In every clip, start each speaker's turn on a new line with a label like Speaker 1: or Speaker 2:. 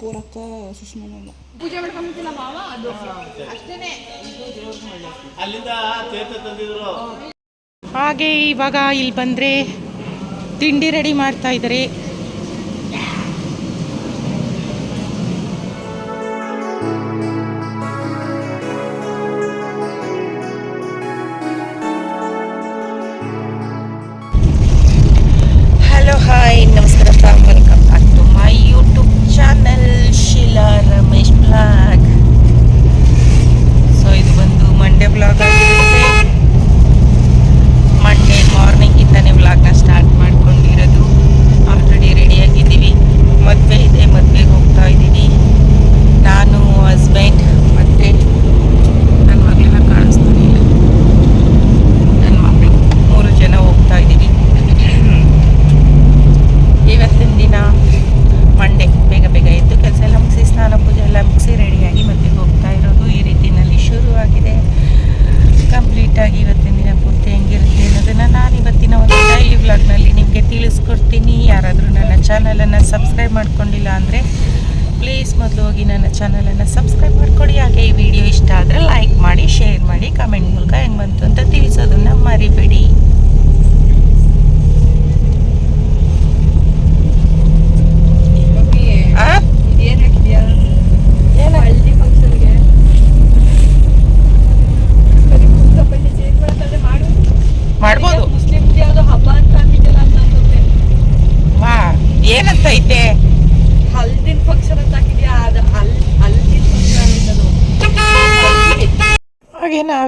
Speaker 1: ಪೂರಕ್ಕ ಸುಷ್ಮನಲ್ಲ
Speaker 2: ಪೂಜೆ ಮಾಡ್ಕೊಂಬತ್ತಿಲ್ಲ ಮಾವ? ಅದು. ಅಷ್ಟೇನೆ.
Speaker 3: ಅಲ್ಲಿಂದ ತೇತ ತಂದಿದ್ರು.
Speaker 4: ಹಾಗೆ ಇವಾಗ ಇಲ್ಲಿ ಬಂದರೆ ತಿಂಡಿ ರೆಡಿ ಮಾಡ್ತಾ ಇದ್ದಾರೆ.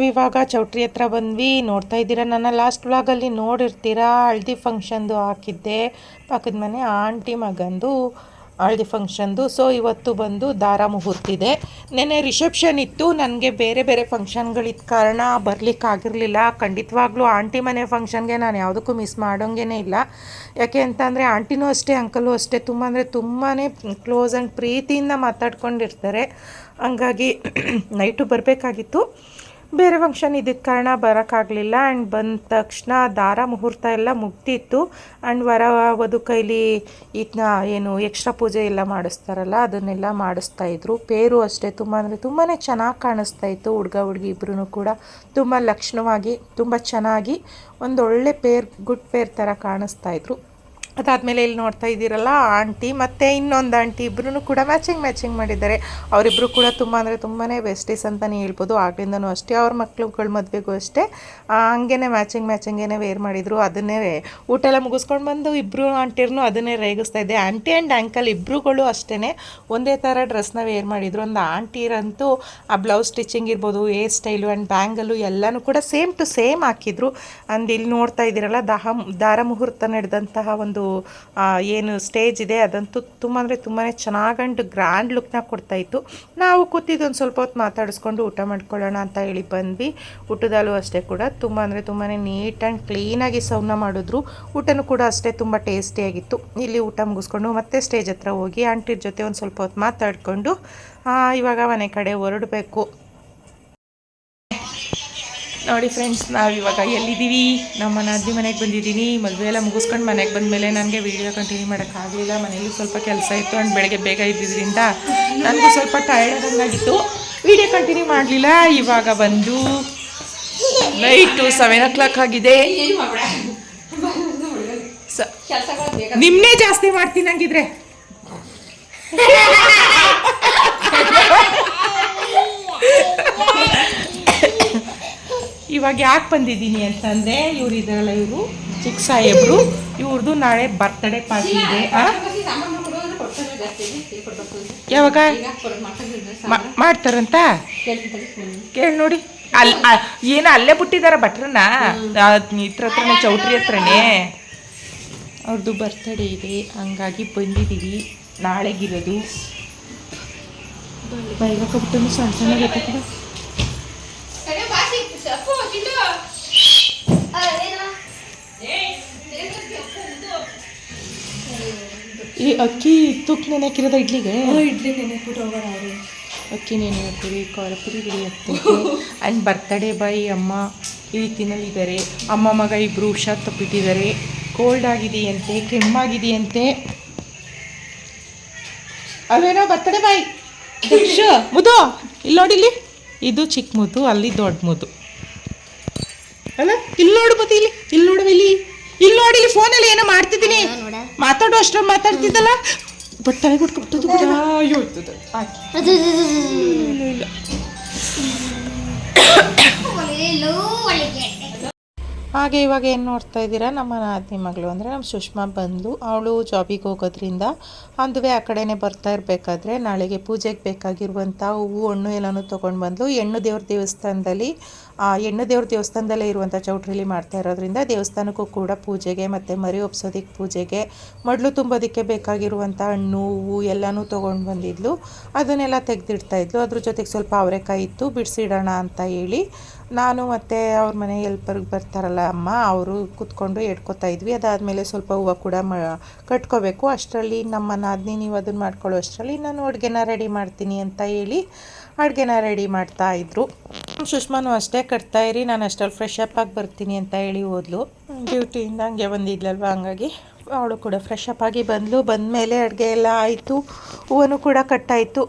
Speaker 4: ನಾವಿವಾಗ ಚೌಟ್ರಿ ಹತ್ರ ಬಂದ್ವಿ. ನೋಡ್ತಾ ಇದ್ದೀರಾ? ನನ್ನ ಲಾಸ್ಟ್ ವ್ಲಾಗಲ್ಲಿ ನೋಡಿರ್ತೀರಾ? ಹಳ್ದಿ ಫಂಕ್ಷನ್ದು ಹಾಕಿದ್ದೆ. ಪಕ್ಕದ ಮನೆ ಆಂಟಿ ಮಗಂದು ಹಳ್ದಿ ಫಂಕ್ಷನ್ದು. ಸೊ ಇವತ್ತು ಬಂದು ದಾರ ಮುಹೂರ್ತಿದೆ ನೆನ್ನೆ ರಿಸೆಪ್ಷನ್ ಇತ್ತು. ನನಗೆ ಬೇರೆ ಬೇರೆ ಫಂಕ್ಷನ್ಗಳಿದ್ದ ಕಾರಣ ಬರಲಿಕ್ಕಾಗಿರಲಿಲ್ಲ ಖಂಡಿತವಾಗ್ಲೂ ಆಂಟಿ ಮನೆ ಫಂಕ್ಷನ್ಗೆ ನಾನು ಯಾವುದಕ್ಕೂ ಮಿಸ್ ಮಾಡೋಂಗೇ ಇಲ್ಲ. ಯಾಕೆ ಅಂತಂದರೆ ಆಂಟಿನೂ ಅಷ್ಟೇ ಅಂಕಲು ಅಷ್ಟೇ. ತುಂಬ ಅಂದರೆ ತುಂಬಾ ಕ್ಲೋಸ್ ಆ್ಯಂಡ್ ಪ್ರೀತಿಯಿಂದ ಮಾತಾಡ್ಕೊಂಡಿರ್ತಾರೆ. ಹಂಗಾಗಿ ನೈಟು ಬರಬೇಕಾಗಿತ್ತು. ಬೇರೆ ಫಂಕ್ಷನ್ ಇದ್ದಿದ್ದ ಕಾರಣ ಬರೋಕ್ಕಾಗಲಿಲ್ಲ ಆ್ಯಂಡ್ ಬಂದ ತಕ್ಷಣ ದಾರ ಮುಹೂರ್ತ ಎಲ್ಲ ಮುಗ್ದಿತ್ತು. ಆ್ಯಂಡ್ ವರ ವಧು ಕೈಲಿ ಇದನ್ನ ಏನು ಎಕ್ಸ್ಟ್ರಾ ಪೂಜೆ ಎಲ್ಲ ಮಾಡಿಸ್ತಾರಲ್ಲ, ಅದನ್ನೆಲ್ಲ ಮಾಡಿಸ್ತಾ ಇದ್ರು. ಪೇರು ಅಷ್ಟೇ, ತುಂಬ ಅಂದರೆ ತುಂಬಾ ಚೆನ್ನಾಗಿ ಕಾಣಿಸ್ತಾ ಇತ್ತು. ಹುಡುಗ, ಹುಡುಗಿ ಇಬ್ಬರೂ ಕೂಡ ತುಂಬ ಲಕ್ಷಣವಾಗಿ, ತುಂಬ ಚೆನ್ನಾಗಿ ಒಂದೊಳ್ಳೆ ಪೇರ್, ಗುಡ್ ಪೇರ್ ಥರ ಕಾಣಿಸ್ತಾ ಇದ್ರು. ಅದಾದಮೇಲೆ ಇಲ್ಲಿ ನೋಡ್ತಾ ಇದ್ದೀರಲ್ಲ, ಆಂಟಿ ಮತ್ತು ಇನ್ನೊಂದು ಆಂಟಿ ಇಬ್ಬರೂ ಕೂಡ ಮ್ಯಾಚಿಂಗ್ ಮ್ಯಾಚಿಂಗ್ ಮಾಡಿದ್ದಾರೆ. ಅವರಿಬ್ಬರು ಕೂಡ ತುಂಬ ಅಂದರೆ ತುಂಬಾ ಬೆಸ್ಟೀಸ್ ಅಂತಲೇ ಹೇಳ್ಬೋದು. ಆಗ್ಲಿಂದನೂ ಅಷ್ಟೇ, ಅವ್ರ ಮಕ್ಳುಗಳ ಮದುವೆಗೂ ಅಷ್ಟೇ. ಹಂಗೆ ಮ್ಯಾಚಿಂಗ್ ಮ್ಯಾಚಿಂಗೇನೆ ವೇರ್ ಮಾಡಿದರು, ಅದನ್ನೇ ಊಟ ಎಲ್ಲ ಮುಗಿಸ್ಕೊಂಡು ಬಂದು ಇಬ್ಬರು ಆಂಟಿರ್ನು ಅದನ್ನೇ ರೇಗಿಸ್ತಾ ಇದ್ದೆ. ಆಂಟಿ ಆ್ಯಂಡ್ ಆ್ಯಂಕಲ್ ಇಬ್ಬರುಗಳು ಅಷ್ಟೇ ಒಂದೇ ಥರ ಡ್ರೆಸ್ನ ವೇರ್ ಮಾಡಿದರು. ಒಂದು ಆಂಟಿರಂತೂ ಆ ಬ್ಲೌಸ್ ಸ್ಟಿಚಿಂಗ್ ಇರ್ಬೋದು ಹೇರ್ ಸ್ಟೈಲು ಆ್ಯಂಡ್ ಬ್ಯಾಂಗಲು ಎಲ್ಲನೂ ಕೂಡ ಸೇಮ್ ಟು ಸೇಮ್ ಹಾಕಿದ್ರು. ಅಂದ ಇಲ್ಲಿ ನೋಡ್ತಾ ಇದ್ದೀರಲ್ಲ, ದಾಹ, ದಾರ ಮುಹೂರ್ತ ನಡೆದಂತಹ ಒಂದು ಆ, ಏನು ಸ್ಟೇಜ್ ಇದೆ ಅದಂತೂ ತುಂಬ ಅಂದರೆ ತುಂಬಾ ಚೆನ್ನಾಗಂಡು ಗ್ರ್ಯಾಂಡ್ ಲುಕ್ನ ಕೊಡ್ತಾ ಇತ್ತು. ನಾವು ಕೂತಿದ್ದು ಒಂದು ಸ್ವಲ್ಪ ಹೊತ್ತು ಮಾತಾಡಿಸ್ಕೊಂಡು ಊಟ ಮಾಡ್ಕೊಳ್ಳೋಣ ಅಂತ ಹೇಳಿ ಬಂದ್ವಿ. ಊಟದಲ್ಲೂ ಅಷ್ಟೇ ಕೂಡ. ತುಂಬ ಅಂದರೆ ತುಂಬಾ ನೀಟ್ ಆ್ಯಂಡ್ ಕ್ಲೀನಾಗಿ ಸೌನ ಮಾಡಿದ್ರು. ಊಟನೂ ಕೂಡ ಅಷ್ಟೇ ತುಂಬ ಟೇಸ್ಟಿಯಾಗಿತ್ತು ಇಲ್ಲಿ ಊಟ ಮುಗಿಸ್ಕೊಂಡು ಮತ್ತೆ ಸ್ಟೇಜ್ ಹತ್ರ ಹೋಗಿ ಆಂಟಿರ ಜೊತೆ ಒಂದು ಸ್ವಲ್ಪ ಹೊತ್ತು ಮಾತಾಡಿಕೊಂಡು ಇವಾಗ ಮನೆ ಕಡೆ ಹೊರಡಬೇಕು. ನೋಡಿ ಫ್ರೆಂಡ್ಸ್ ನಾವು ಇವಾಗ ಎಲ್ಲಿದ್ದೀವಿ? ನಮ್ಮ ಅಜ್ಜಿ ಮನೆಗೆ ಬಂದಿದ್ದೀನಿ. ಮದುವೆ ಎಲ್ಲ ಮುಗಿಸ್ಕೊಂಡು ಮನೆಗೆ ಬಂದ ಮೇಲೆ ನನಗೆ ವೀಡಿಯೋ ಕಂಟಿನ್ಯೂ ಮಾಡೋಕ್ಕಾಗಲಿಲ್ಲ ಮನೇಲಿ ಸ್ವಲ್ಪ ಕೆಲಸ ಇತ್ತು ಆ್ಯಂಡ್ ಬೆಳಗ್ಗೆ ಬೇಗ ಇದ್ದಿದ್ದರಿಂದ ನನಗೂ ಸ್ವಲ್ಪ ಟೈರ್ಡ್ ಆದಂಗಾಗಿತ್ತು. ವೀಡಿಯೋ ಕಂಟಿನ್ಯೂ ಮಾಡಲಿಲ್ಲ. ಇವಾಗ ಬಂದು ನೈಟು ಸೆವೆನ್ ಓ ಕ್ಲಾಕ್ ಆಗಿದೆ ನಿಮ್ಮನ್ನೇ ಜಾಸ್ತಿ ಮಾಡ್ತೀನಿ ಹಂಗಿದ್ರೆ. ಇವಾಗ ಯಾಕೆ ಬಂದಿದ್ದೀನಿ ಅಂತಂದರೆ ಇವ್ರು ಇದ್ರಲ್ಲ ಇವರು ಚಿಕ್ಕ ಸಾಹೇಬ್ರು. ಇವ್ರದ್ದು ನಾಳೆ ಬರ್ತ್ಡೇ ಪಾರ್ಟಿ ಇದೆ? ಯಾವಾಗ? ಮಾಡ್ತಾರಂತ? ಕೇಳಿ ನೋಡಿ. ಅಲ್ಲಿ ಏನು ಅಲ್ಲೇ ಬಿಟ್ಟಿದಾರ ಭಟ್ರನ್ನ? ಇತ್ರ ಹತ್ರನೇ ಚೌಟ್ರಿ ಹತ್ರನೇ. ಅವ್ರದ್ದು ಬರ್ತ್ಡೇ ಇದೆ. ಹಂಗಾಗಿ ಬಂದಿದ್ದೀವಿ ನಾಳೆಗಿರೋದು. ಬೈಗಕ್ಕೊಬಿಟ್ಟು ಸಣ್ಣ ಸಣ್ಣ ಗೊತ್ತಾಗ್ತದೆ ಈ ಅಕ್ಕಿ ತುಕ್ ನೆನೆಕಿರೋದ ಇಡ್ಲಿಗೆ?
Speaker 2: ಇಡ್ಲಿ ನೆನೆ ಹೋಗೋಣ ಅವರು.
Speaker 4: ಅಕ್ಕಿ ನೆನೆ ಹಾಕ್ತೀವಿ ಖಾರ ಪುರಿ ರೆಡಿ ಆಗ್ತೈತೆ ಆ್ಯಂಡ್ ಬರ್ತಡೇ ಬಾಯ್ ಅಮ್ಮ ಈ ರೀತಿನಲ್ಲಿ ಇದ್ದಾರೆ ಅಮ್ಮ ಮಗ ಇಬ್ಬರು ಹುಷಾರ್ ತಪ್ಪಿಟ್ಟಿದ್ದಾರೆ. ಕೋಲ್ಡ್ ಆಗಿದೆಯಂತೆ ಕೆಮ್ಮಾಗಿದೆಯಂತೆ. ಅವೇನೋ birthday boy? ಮುದು ಇಲ್ಲಿ ನೋಡಿಲ್ಲಿ ಇದು ಚಿಕ್ಕ ಮುದು ಅಲ್ಲಿ ದೊಡ್ಡ ಮುದ್ದು. ಅಲ್ಲ? ಇಲ್ಲಿ ನೋಡು ಮತ್ತೆ ಇಲ್ಲಿ. ಇಲ್ಲಿ ನೋಡು ಇಲ್ಲಿ. ಇಲ್ಲಿ ನೋಡಿ ಇಲ್ಲಿ ಫೋನಲ್ಲಿ ಏನೋ ಮಾಡ್ತಿದ್ದೀನಿ. ಮಾತಾಡೋ ಅಷ್ಟು ಮಾತಾಡ್ತಿದ್ದಲ್ಲ? ಬಟ್ ತಲೆ ಕೊಟ್ಕೊಬಿಟ್ಟು ಅಯ್ಯೋ ಇರ್ತದೆ. ಆಯ್ತು. ಇಲ್ಲ, ಇಲ್ಲ. ಹಾಗೆ ಇವಾಗ ಏನು ನೋಡ್ತಾ ಇದ್ದೀರಾ? ನಮ್ಮ ನಾದಿನಿ ಮಗಳು ಅಂದರೆ ನಮ್ಮ ಸುಷ್ಮಾ ಬಂದು ಅವಳು ಜಾಬಿಗೆ ಹೋಗೋದ್ರಿಂದ ಅಂದುವೆ ಆ ಕಡೆನೇ ಬರ್ತಾ ಇರಬೇಕಾದ್ರೆ ನಾಳೆಗೆ ಪೂಜೆಗೆ ಬೇಕಾಗಿರುವಂಥ ಹೂವು ಹಣ್ಣು ಎಲ್ಲನೂ ತೊಗೊಂಡು ಬಂದು ಹೆಣ್ಣು ದೇವ್ರ ದೇವಸ್ಥಾನದಲ್ಲಿ ಹೆಣ್ಣು ದೇವ್ರ ದೇವಸ್ಥಾನದಲ್ಲೇ ಇರುವಂಥ ಚೌಟ್ರಿಲಿ ಮಾಡ್ತಾ ಇರೋದ್ರಿಂದ ದೇವಸ್ಥಾನಕ್ಕೂ ಕೂಡ ಪೂಜೆಗೆ ಮತ್ತು ಮರಿ ಒಪ್ಸೋದಕ್ಕೆ ಪೂಜೆಗೆ ಮಡ್ಲು ತುಂಬೋದಕ್ಕೆ ಬೇಕಾಗಿರುವಂಥ ಹಣ್ಣು, ಹೂವು ಎಲ್ಲನೂ ತೊಗೊಂಡು ಬಂದಿದ್ಲು. ಅದನ್ನೆಲ್ಲ ತೆಗೆದಿಡ್ತಾಯಿದ್ಲು ಅದ್ರ ಜೊತೆಗೆ ಸ್ವಲ್ಪ ಅವರೆಕಾಯಿ ಇತ್ತು. ಬಿಡಿಸಿಡೋಣ ಅಂತ ಹೇಳಿ ನಾನು ಮತ್ತು ಅವ್ರ ಮನೆ ಎಲ್ಪರ್ಗೆ ಬರ್ತಾರಲ್ಲ ಅಮ್ಮ, ಅವರು ಕೂತ್ಕೊಂಡು ಎಡ್ಕೊತಾ ಇದ್ವಿ. ಅದಾದಮೇಲೆ ಸ್ವಲ್ಪ ಹೂವು ಕೂಡ ಮ, ಕಟ್ಕೋಬೇಕು. ಅಷ್ಟರಲ್ಲಿ ನಮ್ಮ ನಾದಿನಿ ನೀವು ಅದನ್ನು ಮಾಡ್ಕೊಳ್ಳೋ ಅಷ್ಟರಲ್ಲಿ ನಾನು ಅಡುಗೆನ ರೆಡಿ ಮಾಡ್ತೀನಿ ಅಂತ ಹೇಳಿ ಅಡುಗೆನ ರೆಡಿ ಮಾಡ್ತಾ ಇದ್ರು. ಸುಷ್ಮಾನು ಅಷ್ಟೇ ಕಟ್ತಾ ಇರಿ, ನಾನು ಅಷ್ಟರಲ್ಲಿ ಫ್ರೆಶ್ ಅಪ್ ಆಗಿ ಬರ್ತೀನಿ ಅಂತ ಹೇಳಿ ಹೋದ್ಲು. ಡ್ಯೂಟಿಯಿಂದ ಹಂಗೆ ಬಂದಿದ್ಲಲ್ವ ಹಂಗಾಗಿ? ಅವಳು ಕೂಡ ಫ್ರೆಶ್ ಅಪ್ ಆಗಿ ಬಂದಳು ಬಂದಮೇಲೆ ಅಡುಗೆ ಎಲ್ಲ ಆಯಿತು. ಹೂವನ್ನು ಕೂಡ ಕಟ್ಟಾಯಿತು.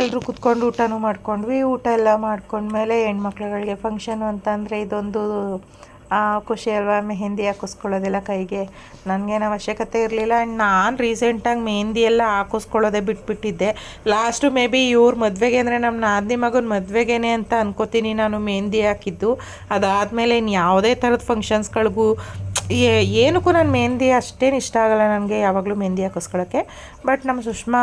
Speaker 4: ಎಲ್ಲರೂ ಕುತ್ಕೊಂಡು ಊಟನೂ ಮಾಡ್ಕೊಂಡ್ವಿ. ಊಟ ಎಲ್ಲ ಮಾಡ್ಕೊಂಡ್ಮೇಲೆ ಹೆಣ್ಮಕ್ಳುಗಳಿಗೆ ಫಂಕ್ಷನು ಅಂತಂದರೆ ಇದೊಂದು ಖುಷಿ ಅಲ್ವಾ? ಮೆಹೆಂದಿ ಹಾಕಿಸ್ಕೊಳ್ಳೋದೆಲ್ಲ ಕೈಗೆ. ನನಗೇನು ಅವಶ್ಯಕತೆ ಇರಲಿಲ್ಲ. ಆ್ಯಂಡ್ ನಾನು ರೀಸೆಂಟಾಗಿ ಮೆಹಂದಿ ಎಲ್ಲ ಹಾಕಿಸ್ಕೊಳ್ಳೋದೆ ಬಿಟ್ಬಿಟ್ಟಿದ್ದೆ. ಲಾಸ್ಟು ಮೇ ಬಿ ಇವ್ರ ಮದುವೆಗೆ ಅಂದರೆ ನಮ್ಮ ನಾದಿನಿ ಮಗನ ಮದುವೆಗೇನೆ ಅಂತ ಅನ್ಕೋತೀನಿ ನಾನು ಮೆಹಂದಿ ಹಾಕಿದ್ದು. ಅದಾದಮೇಲೆ ಇನ್ನು ಯಾವುದೇ ಥರದ ಫಂಕ್ಷನ್ಸ್ಗಳಿಗೂ ಏನಕ್ಕೂ ನಾನು ಮೆಹಂದಿ ಅಷ್ಟೇನು ಇಷ್ಟ ಆಗಲ್ಲ ನನಗೆ ಯಾವಾಗಲೂ ಮೆಹಂದಿ ಹಾಕಿಸ್ಕೊಳ್ಳೋಕ್ಕೆ ಬಟ್ ನಮ್ಮ ಸುಷ್ಮಾ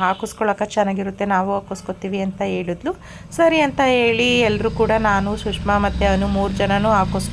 Speaker 4: ಹಾಕಿಸ್ಕೊಳ್ಳೋಕೆ ಚೆನ್ನಾಗಿರುತ್ತೆ, ನಾವು ಹಾಕಿಸ್ಕೊತೀವಿ ಅಂತ ಹೇಳಿದ್ಲು. ಸರಿ ಅಂತ ಹೇಳಿ ಎಲ್ಲರೂ ಕೂಡ ನಾನು, ಸುಷ್ಮಾ ಮತ್ತು ಅನು ಮೂರು ಜನನೂ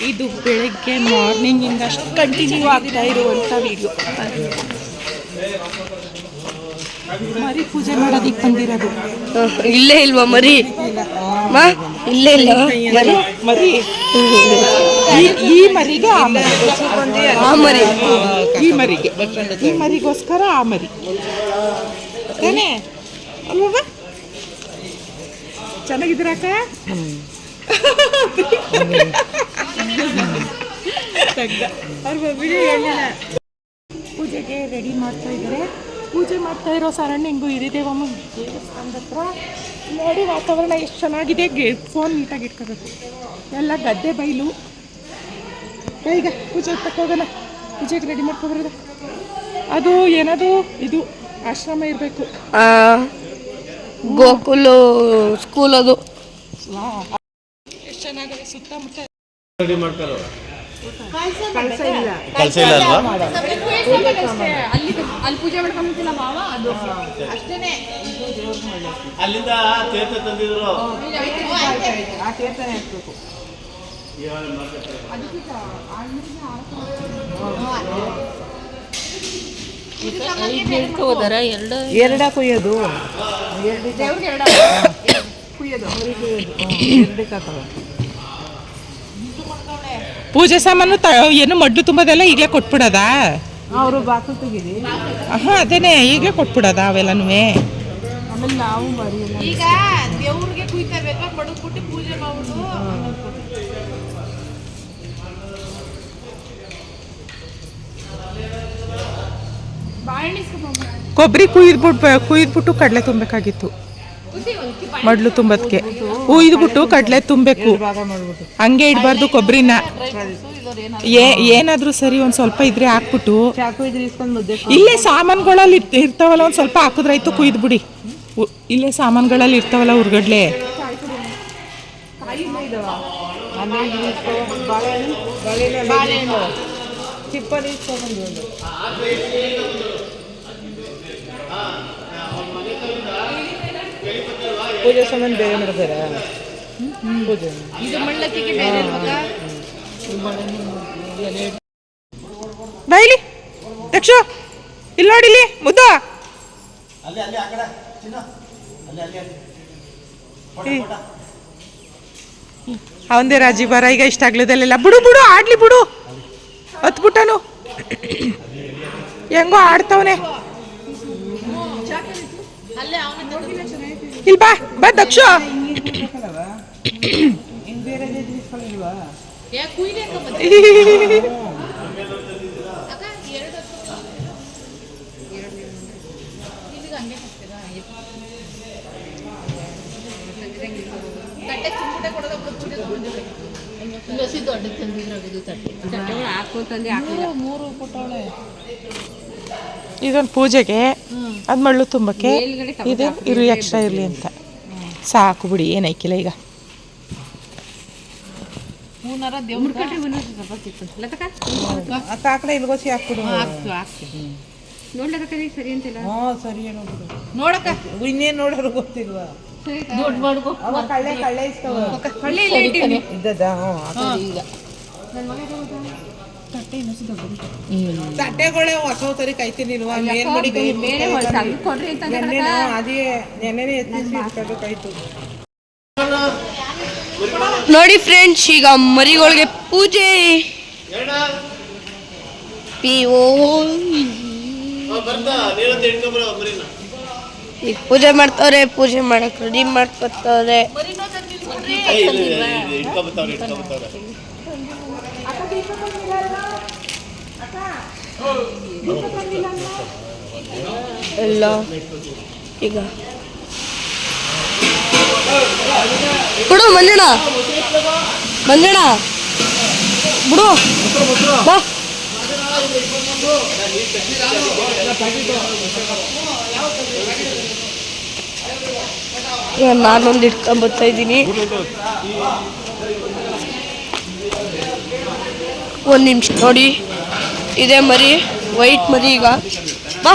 Speaker 4: ಇದು ಬೆಳಗ್ಗೆ ಮಾರ್ನಿಂಗಿಂದ ಅಷ್ಟು ಕಂಟಿನ್ಯೂ ಆಗ್ತಾ ಇರುವಂತ ವಿಡಿಯೋ ಮರಿ ಪೂಜೆ ಮಾಡೋದಕ್ಕೆ ಬಂದಿರೋದು.
Speaker 1: ಇಲ್ಲೇ ಇಲ್ವಾ ಮರಿ? ಇಲ್ಲೇ ಇಲ್ಲ ಮರಿ?
Speaker 4: ಮರಿ. ಈ- ಮರಿಗೆ ಆ ಮರಿ. ಈ ಮರಿಗೆ. ಈ ಮರಿಗೋಸ್ಕರ ಆ ಮರಿ. ತಾನೇ ಅಲ್ವಾ ಚೆನ್ನಾಗಿದ್ದೀರಕ್ಕ ಪೂಜೆಗೆ ರೆಡಿ ಮಾಡ್ತಾ ಇದ್ದಾರೆ. ಪೂಜೆ ಮಾಡ್ತಾ ಇರೋ ಸರಣಿಂಗು ಹಿರಿದೇವಮ್ಮ ದೇವಸ್ಥಾನದ ಹತ್ರ ನೋಡಿ ವಾತಾವರಣ ಎಷ್ಟು ಚೆನ್ನಾಗಿದೆ. ಗೆ ಫೋನ್ ನೀಟಾಗಿ ಇಟ್ಕೋಬೇಕು. ಎಲ್ಲ ಗದ್ದೆ ಬೈಲು. ಈಗ ಪೂಜೆ ತಕ್ಕೋಗೋಣ ಪೂಜೆಗೆ ರೆಡಿ ಮಾಡ್ಕೊಬರೋದು. ಅದು ಏನದು? ಇದು ಆಶ್ರಮ ಇರಬೇಕು.
Speaker 1: ಗೋಕುಲು ಸ್ಕೂಲ್ ಅದು.
Speaker 4: ಚೆನ್ನಾಗಿದೆ ಸುತ್ತಮುತ್ತ
Speaker 3: ರೆಡಿ ಮಾಡ್ತಾರೋ?
Speaker 4: ಕಳಸ ಇಲ್ಲ.
Speaker 3: ಕೆಲಸ ಇಲ್ಲ ಅಲ್ವಾ? ಅಲ್ಲಿಂದ ತೀರ್ಥ ತಂದಿದ್ರು.
Speaker 4: ಆ ತೀರ್ಥನೇ ಹಾಕ್ಬೇಕು ಎರಡ? ಕುಯ್ಯೋದು. ಪೂಜೆ ಸಾಮಾನು ತ ಏನು ಮಡ್ಲು ತುಂಬೋದೆಲ್ಲ ಈಗಲೇ ಕೊಟ್ಬಿಡೋದಾ?
Speaker 2: ಅವರು ಬಾಕಲ್ ತೆಗೀರಿ.
Speaker 4: ಹಾಂ ಅದೇನೆ ಈಗಲೇ ಕೊಟ್ಬಿಡೋದಾ ಅವೆಲ್ಲನೂ
Speaker 2: ಆಮೇಲೆ ನಾವು ಮರಿಯಲ್ಲ
Speaker 5: ಈಗ ದೇವ್ರಿಗೆ ಕುಯ್ತಾವೆಲ್ಲ ಮಡಗ್ಬಿಟ್ಟು ಪೂಜೆ ಮಾಡ್ಬಿಟ್ಟು ಬಾಳೆಹಣ್ಣು ಇಸ್ಕೊಂಬ
Speaker 4: ಕೊಬ್ಬರಿ ಕುಯ್ದ್ಬಿಟ್ಟು ಕುಯ್ದ್ಬಿಟ್ಟು ಕಡಲೆ ತುಂಬಬೇಕಾಗಿತ್ತು. ಮಡ್ಲು ತುಂಬದಕ್ಕೆ ಕುಯ್ದ್ಬಿಟ್ಟು ಕಡಲೆ ತುಂಬಬೇಕು ಹಂಗೆ ಇಡಬಾರ್ದು ಕೊಬ್ಬರಿನ ಏನಾದ್ರೂ ಸರಿ ಒಂದ್ ಸ್ವಲ್ಪ ಇದ್ರೆ ಹಾಕ್ಬಿಟ್ಟು. ಇಲ್ಲೇ ಸಾಮಾನುಗಳಲ್ಲಿ ಇರ್ತ- ಇರ್ತಾವಲ್ಲ, ಒಂದ್ ಸ್ವಲ್ಪ ಹಾಕಿದ್ರಾಯ್ತು ಕುಯ್ದ್ಬಿಡಿ. ಬಿಡಿ ಇಲ್ಲೇ ಸಾಮಾನುಗಳಲ್ಲಿ ಇರ್ತಾವಲ್ಲ
Speaker 2: ಹುರ್ಗಡ್ಲೆ ಚಿಪ್ಪಲ್ಲಿ ಪೂಜೆ ಸಾಮಾನು ಬೇರೆ ಮಾಡ್ತಾರೆ. ಪೂಜೆ.
Speaker 5: ಇದು ಮಳ್ಳಕ್ಕಿಗೆ ಬೇರೆ
Speaker 4: ಬೈಲಿ ಯಕ್ಷು ಇಲ್ಲಿ ನೋಡಿಲಿ ಮುದ್ದ ಅವಂದೇ ರಾಜಿ ಬರ ಈಗ ಇಷ್ಟ ಆಗ್ಲದಲ್ಲೆಲ್ಲ. ಬಿಡು ಬಿಡು ಆಡ್ಲಿ ಬಿಡು. ಹತ್ಬಿಟ್ಟನು ಹೆಂಗೋ ಆಡ್ತವನೆ. ಇಲ್ಲಿ ಬಾ ಬಾ ದಕ್ಷ
Speaker 5: ದೊಡ್ಡ ತಂದಿದ್ರಾಗಿದ್ದು ತಟ್ಟೆ. ತಂದೆ ಹಾಕಿಲ್ಲ. ಮೂರು ಪುಟ್ಟವಳೆ.
Speaker 4: ಇದೊಂದು ಪೂಜೆಗೆ ಅದು ಮಳ್ಳು ತುಂಬಕ್ಕೆ ಇದು ಇರು ಎಕ್ಸ್ಟ್ರಾ ಇರಲಿ ಅಂತ. ಸಾಕು ಬಿಡಿ ಏನೈಕಿಲ್ಲ ಈಗ.
Speaker 2: ಇಲ್ಗೋಸಿ ಹಾಕ್ಬಿಡು.
Speaker 5: ನೋಡ್ಲಕ್ಕ ಸರಿ ಅಂತಿಲ್ಲ? ನೋಡಕ್ಕ.
Speaker 2: ಇನ್ನೇನು ನೋಡೋರು ಗೊತ್ತಿಲ್ವಾ?
Speaker 5: ದೊಡ್ಡ ಮಾಡ್ಕೊ
Speaker 2: ಕಳ್ಳೆ ಕಳ್ಳೆ ಇಸ್ತಾವ
Speaker 5: ಕಳ್ಳೆ ಇಲ್ಲ
Speaker 2: ಇದ್ದದ ಹ್ಞೂ
Speaker 5: ಈಗ.
Speaker 2: ತಟ್ಟೆಗಳೇ ಹೊಸ ತರಿ ಕಾಯ್ತೀನಿಲ್ವಾ
Speaker 5: ಬೇರೆ ಕೊಡ್ರಿ ಅಂತ
Speaker 2: ಅದೇ ನೆನ್ನೆನೇ ಕಾಯ್ತು
Speaker 1: ನೋಡಿ ಫ್ರೆಂಡ್ಸ್ ಈಗ ಮರಿಗಳಿಗೆ ಪೂಜೆ. ಪಿ ಓ
Speaker 3: ಬರ್ತಾ ನೀರಂತ ಇಟ್ಕೊಂಬರೋ ಮರಿನ.
Speaker 1: ಈಗ ಪೂಜೆ ಮಾಡ್ತಾವ್ರೆ ಪೂಜೆ ಮಾಡಕ್ ರೆಡಿ ಮಾಡ್ಕೊತವ್ರೆ. ಎಲ್ಲ ಈಗ. ಬಿಡು ಮಂಜಣ್ಣ ಮಂಜಣ್ಣ ಬಿಡು. ಬಾ. ನಾನೊಂದು ಇಟ್ಕೊಂಬತ್ತಾ ಇದ್ದೀನಿ. ಒಂದು ನಿಮಿಷ ನೋಡಿ. ಇದೆ ಮರಿ ವೈಟ್ ಮರಿ ಈಗ. ಬಾ.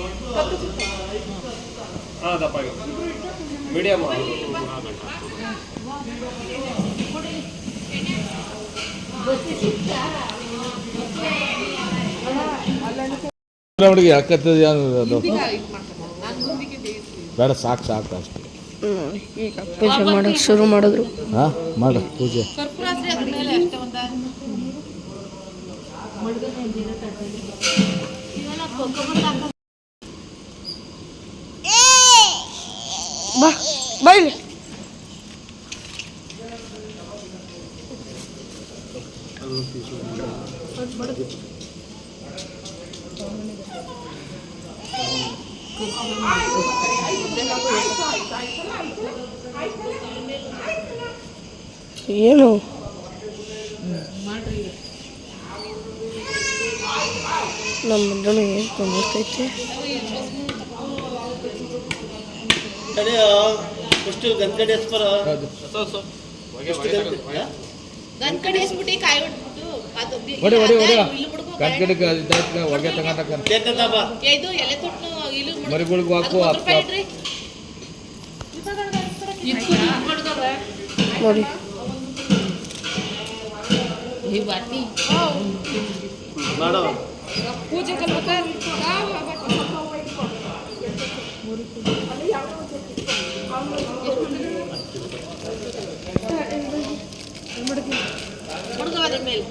Speaker 3: ಫಸ್ಟ್ ಅಷ್ಟಕ್ಕೆ ಮೀಡಿಯಮ್
Speaker 6: ಹುಡುಗಿ ಹಾಕತ್ತದ ಅದು. ಬೇಡ ಸಾಕು ಸಾಕು ಅಷ್ಟೇ.
Speaker 1: ಈಗ ಪೂಜೆ ಮಾಡೋಕೆ ಶುರು ಮಾಡಿದ್ರು.
Speaker 6: ಹಾಂ ಮಾಡು ಪೂಜೆ
Speaker 5: ಕರ್ಪೂರಾತ್ರಿ ಅದ್ರ ಮೇಲೆ ಅಷ್ಟೇ ಒಂದ
Speaker 1: ಬಾ ಬಾ ಇಲ್ಲಿ ಏನು? ನಮ್ಮ ಮಂಡಳು ಏನು
Speaker 3: ತೊಂದರೆ ಎಷ್ಟು ಗಂಗಡಿ ಎಸ್ಪರ ಎಷ್ಟು ಗಂಟೆ
Speaker 5: ಗನ್ ಕಡೆ ಎಸ್ಬಿಟ್ಟು ಕಾಯಿ ಹೊಡ್ಬಿಟ್ಟು ಅದು
Speaker 6: ಹೊಡಿ ಹೊಡಿ ಹೊಡಿ. ಕಟ್ಕಡಿಗೆ ತಗೊಂಡಕ್ಕ
Speaker 5: ಇದು ಎಲೆ ತೊಟ್ಟು ಇಲು.
Speaker 6: ಮರಿಗಳ್ಗೂ ಹಾಕು,
Speaker 5: ದುಡ್ಡು
Speaker 1: ನೋಡಿ
Speaker 5: ಈ ಬಾಟಿ.
Speaker 3: ಮಾಡೋ.
Speaker 5: ಪೂಜೆ ಕಲ್ಬೇಕಾ? ಹುಡುಗ ಅದ್ರ ಮೇಲೆ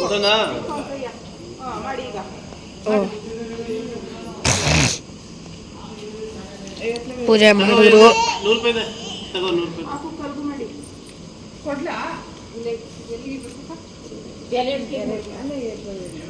Speaker 3: ಕೊಡೋಣ
Speaker 1: ಪೂಜೆ ಮಾಡಿದ್ರು
Speaker 3: ನೂರು ರೂಪಾಯಿದೆ ತಗೋ ನೂರು ರೂಪಾಯಿ
Speaker 5: ಅಲ್ಲೇ ಮಡ್ಗೋದು ಅದ್ರ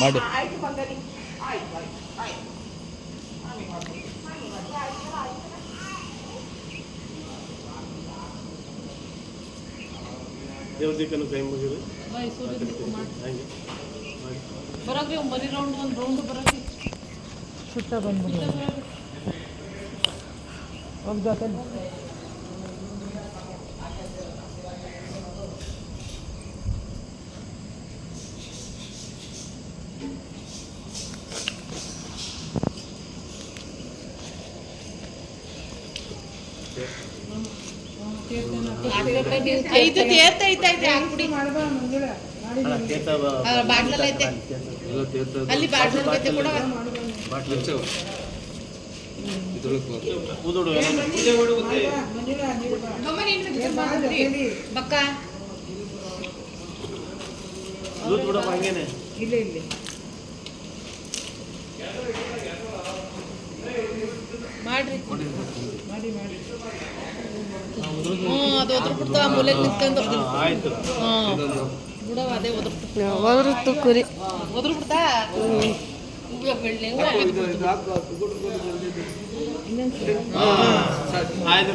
Speaker 6: ಮಾಡಿ.
Speaker 3: ದೇವ್ರ ದೀಪನು ಕೈ ಮುಗಿದು
Speaker 5: ಮೈಸೂರು
Speaker 3: ಹಂಗೆ.
Speaker 5: ಬರೋಗ್ರಿ ಒಂದು ಬರೀ ರೌಂಡ್ ಒಂದು ರೌಂಡ್ ಬರೋಗ್ರಿ
Speaker 2: ಸುತ್ತ ಬಂದ್ಬಿಡು. ಹೋಗ್ಬೇಕಲ್ಲ
Speaker 5: ಇದು ತೇರ್ತ ಐತಾ ಇದೆ ಹಾಕ್ಬಿಡಿ ಬಾಟ್ಲಲ್ಲಿ ಐತೆ. ಅಲ್ಲಿ ಬಾಟ್ಲಲ್ಲಿ ಐತೆ ಕೂಡ. ಬಕ್ಕ?
Speaker 2: ಇಲ್ಲಿ
Speaker 5: ಮಾಡ್ರಿ.
Speaker 2: ಮಾಡಿ ಮಾಡಿ.
Speaker 5: ಹ್ಞೂ ಅದು ಒದ್ರ ಒದ್ರು ಮೂಲೆಗೆ ನಿಂತ್ಕೊಂಡು.
Speaker 3: ಹಾಂ ಆಯ್ತು
Speaker 5: ಹಾಂ. ಬಿಡವ ಅದೇ ಒದ್ರ
Speaker 1: ಯಾವಾದ್ರೂ ಕುರಿ
Speaker 5: ಒದ್ರ ಬಿಡ್ತಾ ಹೂವು ಬೆಳ್ಳಿ ಹೂವು ಬಿದ್ಬಿಡ್ತು.
Speaker 3: ಆಯ್ತು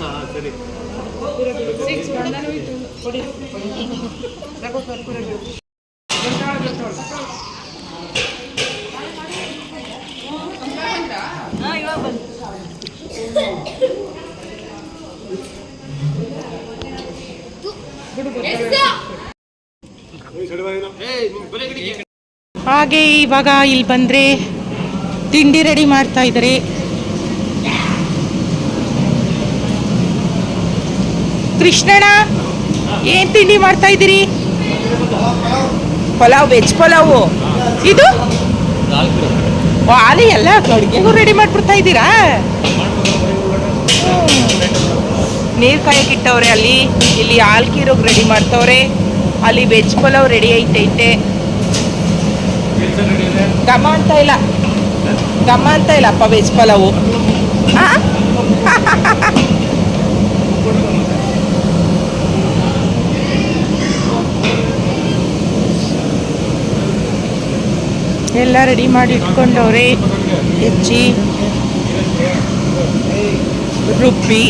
Speaker 3: ಹಾಂ ಸರಿ
Speaker 4: ಹಾಗೆ ಇವಾಗ ಇಲ್ಲಿ ಬಂದರೆ ತಿಂಡಿ ರೆಡಿ ಮಾಡ್ತಾ ಇದ್ದಾರೆ. ಕೃಷ್ಣಣ್ಣ, ಏನು ತಿಂಡಿ ಮಾಡ್ತಾ ಇದ್ದೀರಿ? ಪಲಾವ್ ವೆಜ್ ಪಲಾವು? ಇದು? ಅಲ್ಲಿ ಎಲ್ಲ ಅಡುಗೆಗೂ ರೆಡಿ ಮಾಡ್ಬಿಡ್ತಾ ಇದ್ದೀರಾ? ನೀರು ಕಾಯಕ್ಕಿಟ್ಟವ್ರೆ ಅಲ್ಲಿ. ಇಲ್ಲಿ ಹಾಲು ರೆಡಿ ಮಾಡ್ತವ್ರೆ. ಅಲ್ಲಿ ವೆಜ್ ಪಲಾವ್ ರೆಡಿ ಐತೈತೆ ಗಮ ಅಂತ ಇಲ್ಲ. ಗಮ ಅಂತ ಇಲ್ಲಪ್ಪ ವೆಜ್ ಪಲಾವು. ಆ? ಎಲ್ಲ ರೆಡಿ ಮಾಡಿ ಇಟ್ಕೊಂಡವ್ರೆ. ಹೆಚ್ಚಿ. ರುಬ್ಬಿ.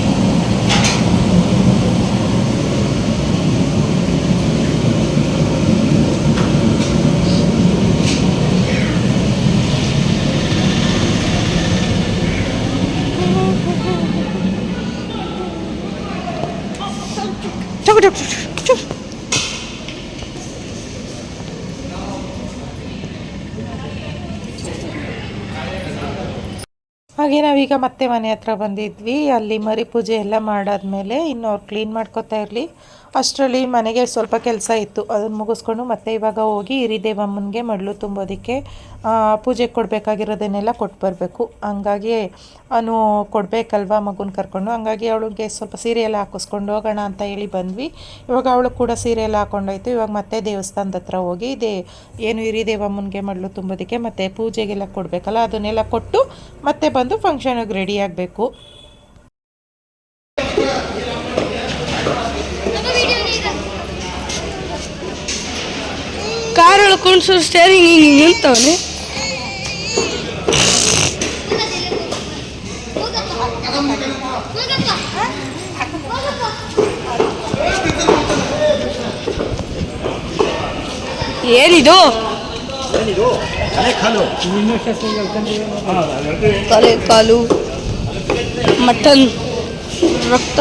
Speaker 4: ಹಾಗೆ ನಾವೀಗ ಮತ್ತೆ ಮನೆ ಹತ್ರ ಬಂದಿದ್ವಿ. ಅಲ್ಲಿ ಮರಿ ಪೂಜೆ ಎಲ್ಲ ಮಾಡಾದ್ಮೇಲೆ ಇನ್ನು ಅವ್ರು ಕ್ಲೀನ್ ಮಾಡ್ಕೊತಾ ಇರಲಿ. ಅಷ್ಟರಲ್ಲಿ ಮನೆಗೆ ಸ್ವಲ್ಪ ಕೆಲಸ ಇತ್ತು. ಅದನ್ನು ಮುಗಿಸ್ಕೊಂಡು ಮತ್ತೆ ಇವಾಗ ಹೋಗಿ ಹಿರಿದೇವಮ್ಮನಿಗೆ ಮಡ್ಲು ತುಂಬೋದಕ್ಕೆ ಪೂಜೆ ಪೂಜೆಗೆ ಕೊಡಬೇಕಾಗಿರೋದನ್ನೆಲ್ಲ ಕೊಟ್ಟು ಬರಬೇಕು. ಹಂಗಾಗಿ ಅವನು ಕೊಡಬೇಕಲ್ವ ಮಗುನ ಕರ್ಕೊಂಡು? ಹಂಗಾಗಿ ಅವಳಿಗೆ ಸ್ವಲ್ಪ ಸೀರೆ ಎಲ್ಲ ಹಾಕಿಸ್ಕೊಂಡು ಹೋಗೋಣ ಅಂತ ಹೇಳಿ ಬಂದ್ವಿ. ಇವಾಗ ಅವಳು ಕೂಡ ಸೀರೆ ಎಲ್ಲ ಹಾಕೊಂಡೋಯ್ತು. ಇವಾಗ ಮತ್ತೆ ದೇವಸ್ಥಾನದ ಹತ್ರ ಹೋಗಿ ದೇ, ಏನು ಹಿರಿದೇವಮ್ಮನಿಗೆ ಮಡ್ಲು ತುಂಬೋದಕ್ಕೆ ಮತ್ತು ಪೂಜೆಗೆಲ್ಲ ಕೊಡಬೇಕಲ್ಲ, ಅದನ್ನೆಲ್ಲ ಕೊಟ್ಟು ಮತ್ತೆ ಬಂದು ಫಂಕ್ಷನಿಗೆ ರೆಡಿ ಆಗಬೇಕು.
Speaker 1: ಕಾರ್ ಕುಣ್ಸು ಸ್ಟೇರಿಂಗ್ ಹಿಂಗೆ ಹಿಂಗೆ ನಿಂತವನೆ ಏನಿದು? ತಲೆ ಕಾಲು ಮಟನ್ ರಕ್ತ.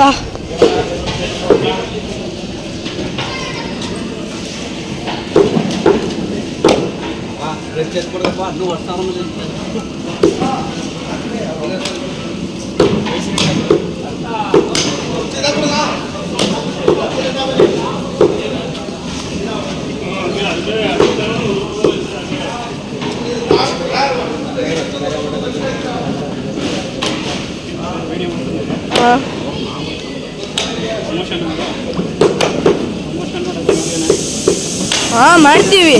Speaker 1: ಹಾಂ ಮಾಡ್ತೀವಿ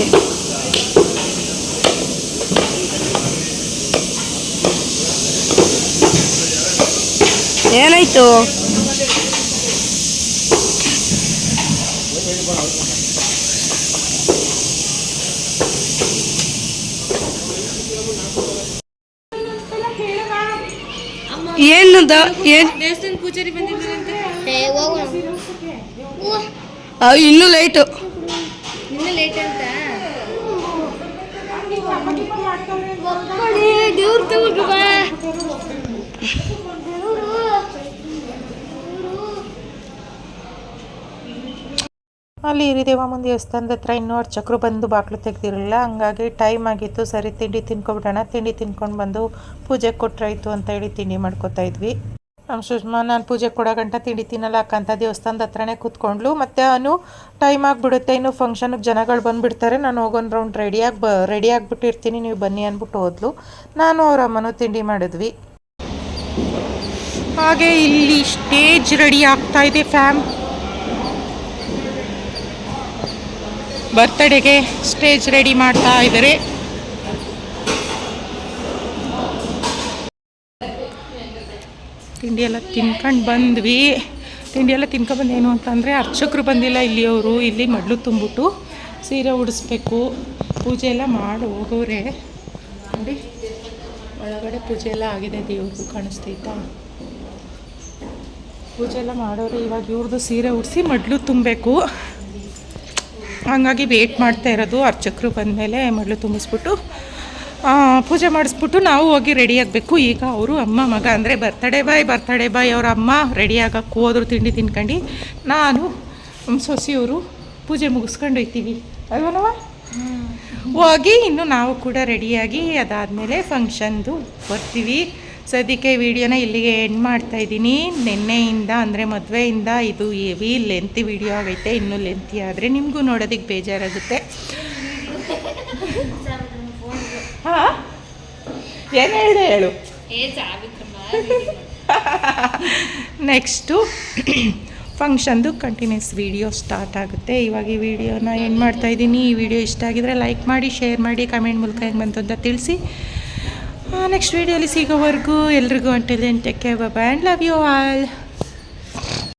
Speaker 1: ಏನಾಯ್ತು ಏನದ ಏನ್
Speaker 5: ದೇವಸ್ಥಾನ ಪೂಜಾರಿ ಬಂದಿದ್ದಾರಂತೆ.
Speaker 1: ಆ, ಇನ್ನೂ ಲೈಟು
Speaker 5: ಇನ್ನ ಲೇಟ್ ಅಂತ?
Speaker 1: ದೇವ್ರ ತಗೊಂಡು ಬಾ
Speaker 4: ಅಲ್ಲಿ ಹಿರಿದೇವಮ್ಮನ ದೇವಸ್ಥಾನದ ಹತ್ರ. ಇನ್ನೂ ಅರ್ಚಕರು ಬಂದು ಬಾಗಿಲು ತೆಗ್ದಿರಲಿಲ್ಲ. ಹಂಗಾಗಿ ಟೈಮ್ ಆಗಿತ್ತು. ಸರಿ, ತಿಂಡಿ ತಿನ್ಕೊಬಿಡೋಣ. ತಿಂಡಿ ತಿನ್ಕೊಂಡು ಬಂದು ಪೂಜೆ ಕೊಟ್ರಾಯ್ತು ಅಂತ ಹೇಳಿ ತಿಂಡಿ ಮಾಡ್ಕೊತಾ ಇದ್ವಿ. ನಮ್ಮ ಸುಷ್ಮಾ, ನಾನು ಪೂಜೆ ಕೊಡೋ ಗಂಟ ತಿಂಡಿ ತಿನ್ನಲ್ಲ. ಅಕ್ಕಂತ ದೇವಸ್ಥಾನದ ಹತ್ರನೇ ಕೂತ್ಕೊಂಡ್ಲು ಮತ್ತು ಅವನು ಟೈಮ್ ಆಗಿಬಿಡುತ್ತೆ. ಇನ್ನು ಫಂಕ್ಷನ್ಗೆ ಜನಗಳು ಬಂದುಬಿಡ್ತಾರೆ. ನಾನು ಹೋಗೋನ್ ರೌಂಡ್ ರೆಡಿಯಾಗಿ ಬ ರೆಡಿ ಆಗಿಬಿಟ್ಟಿರ್ತೀನಿ. ನೀವು ಬನ್ನಿ ಅಂದ್ಬಿಟ್ಟು ಹೋದ್ಲು. ನಾನು ಅವ್ರ ಅಮ್ಮನೂ ತಿಂಡಿ ಮಾಡಿದ್ವಿ. ಹಾಗೆ ಇಲ್ಲಿ ಸ್ಟೇಜ್ ರೆಡಿ ಆಗ್ತಾ ಇದೆ. ಫ್ಯಾಮ್ ಬರ್ತ್ಡೇಗೆ ಸ್ಟೇಜ್ ರೆಡಿ ಮಾಡ್ತಾ ಇದ್ದಾರೆ. ತಿಂಡಿ ಎಲ್ಲ ತಿನ್ಕೊಂಡು ಬಂದ್ವಿ. ತಿಂಡಿ ಎಲ್ಲ ತಿನ್ಕೊಂಡ್ಬಂದು ಏನು ಅಂತಂದರೆ ಅರ್ಚಕರು ಬಂದಿಲ್ಲ ಇಲ್ಲಿಯವರು. ಇಲ್ಲಿ ಮಡ್ಲು ತುಂಬಿಟ್ಟು ಸೀರೆ ಉಡಿಸ್ಬೇಕು. ಪೂಜೆ ಎಲ್ಲ ಮಾಡಿ ಹೋಗೋರೆ. ನೋಡಿ, ಒಳಗಡೆ ಪೂಜೆ ಎಲ್ಲ ಆಗಿದೆ ದೇವ್ರಿಗೂ ಕಾಣಿಸ್ತೈತಾ ಪೂಜೆ ಎಲ್ಲ ಮಾಡೋರು. ಇವಾಗ ಇವ್ರದ್ದು ಸೀರೆ ಉಡಿಸಿ ಮಡ್ಲು ತುಂಬಬೇಕು. ಹಂಗಾಗಿ ವೇಟ್ ಮಾಡ್ತಾ ಇರೋದು. ಅರ್ಚಕರು ಬಂದಮೇಲೆ ಮಡ್ಲು ತುಂಬಿಸ್ಬಿಟ್ಟು ಪೂಜೆ ಮಾಡಿಸ್ಬಿಟ್ಟು ನಾವು ಹೋಗಿ ರೆಡಿ ಆಗಬೇಕು. ಈಗ ಅವರು ಅಮ್ಮ ಮಗ ಅಂದರೆ ಬರ್ತಡೇ ಬಾಯ್ ಬರ್ತಡೇ ಬಾಯ್ ಅವ್ರ ಅಮ್ಮ ರೆಡಿ ಆಗಕ್ಕೆ ಹೋದ್ರು ತಿಂಡಿ ತಿನ್ಕೊಂಡು. ನಾನು ನಮ್ಮ ಸೊಸೆಯವರು ಪೂಜೆ ಮುಗಿಸ್ಕೊಂಡು ಹೋಯ್ತೀವಿ. ಅಲ್ವನವ ಹೋಗಿ ಇನ್ನು ನಾವು ಕೂಡ ರೆಡಿಯಾಗಿ ಅದಾದಮೇಲೆ ಫಂಕ್ಷನ್ದು ಬರ್ತೀವಿ. ಸದ್ಯಕ್ಕೆ ವಿಡಿಯೋನ ಇಲ್ಲಿಗೆ ಎಂಡ್ ಮಾಡ್ತಾ ಇದ್ದೀನಿ. ನಿನ್ನೆಯಿಂದ ಅಂದರೆ ಮದುವೆಯಿಂದ ಇದು ಹೆವಿ ಲೆಂತಿ ವಿಡಿಯೋ ಆಗೈತೆ. ಇನ್ನೂ ಲೆಂತಿ ಆದರೆ ನಿಮಗೂ ನೋಡೋದಕ್ಕೆ ಬೇಜಾರಾಗುತ್ತೆ. ಹಾಂ? ಏನು ಹೇಳಿದೆ ಹೇಳು? ನೆಕ್ಸ್ಟು ಫಂಕ್ಷನ್ದು ಕಂಟಿನ್ಯೂಸ್ ವಿಡಿಯೋ ಸ್ಟಾರ್ಟ್ ಆಗುತ್ತೆ. ಇವಾಗ ಈ ವಿಡಿಯೋನ ಎಂಡ್ ಮಾಡ್ತಾ ಇದ್ದೀನಿ. ಈ ವಿಡಿಯೋ ಇಷ್ಟ ಆಗಿದ್ರೆ ಲೈಕ್ ಮಾಡಿ ಶೇರ್ ಮಾಡಿ ಕಮೆಂಟ್ ಮೂಲಕ ಹೆಂಗೆ ಬಂತು ಅಂತ ತಿಳಿಸಿ. ನೆಕ್ಸ್ಟ್ ವೀಡಿಯೋಲಿ ಸಿಗೋವರೆಗೂ ಎಲ್ರಿಗೂ until take care bye and love you all